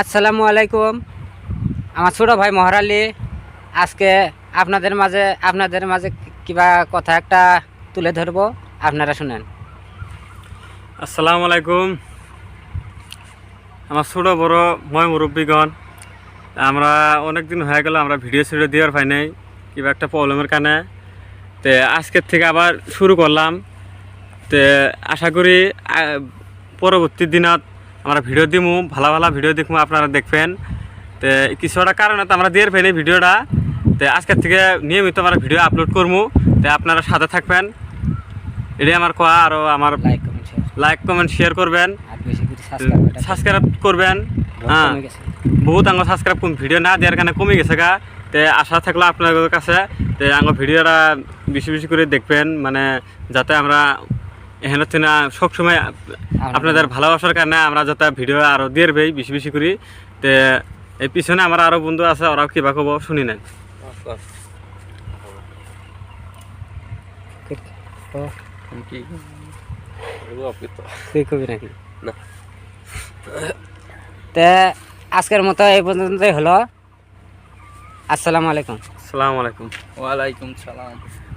আসসালামু আলাইকুম। আমার ছোট ভাই মহারালি, আজকে আপনাদের মাঝে আপনাদের মাঝে কিবা কথা একটা তুলে ধরবো, আপনারা শুনেন। আসসালামু আলাইকুম। আমার ছোট বড় মই মুরব্বীগণ, আমরা অনেক দিন হয়ে গেল আমরা ভিডিও সিডিও দেওয়ার পাই নাই, কিবা একটা প্রবলেমের কারণে। তে আজকের থেকে আবার শুরু করলাম। তে আশা করি পরবর্তী দিনত আমরা ভিডিও দিমু ভালো ভালো ভিডিও দেখব আপনারা দেখবেন। তে কিছু একটা কারণে তো আমরা দিয়ে নাই ভিডিওটা। তে আজকের থেকে নিয়মিত আমরা ভিডিও আপলোড করব তে আপনারা সাথে থাকবেন। এটাই আমার কোয়া আরও আমার লাইক কমেন্ট শেয়ার করবেন। সাবস্ক্রাইব সাবস্ক্রাইব করবেন। হ্যাঁ। বহুত আঙ্গ সাবস্ক্রাইব ভিডিও না দেওয়ার কারণে কমে গেছে গা। তে আশা থাকল আপনাদের কাছে। তে আঙ্গ ভিডিওটা বেশি বেশি করে দেখবেন। মানে যাতে আমরা এখানে থেকে না সবসময় আপনাদের ভালোবাসার কারণে আমরা যাতে ভিডিও আরও দিয়ে ভাই বেশি বেশি করি। তে এই পিছনে আমার আরও বন্ধু আছে ওরাও কিবা কব শুনি নেন তে আজকের মতো এই পর্যন্তই হলো। আসসালামু আলাইকুম। আসসালামু আলাইকুম। ওয়ালাইকুম সালাম।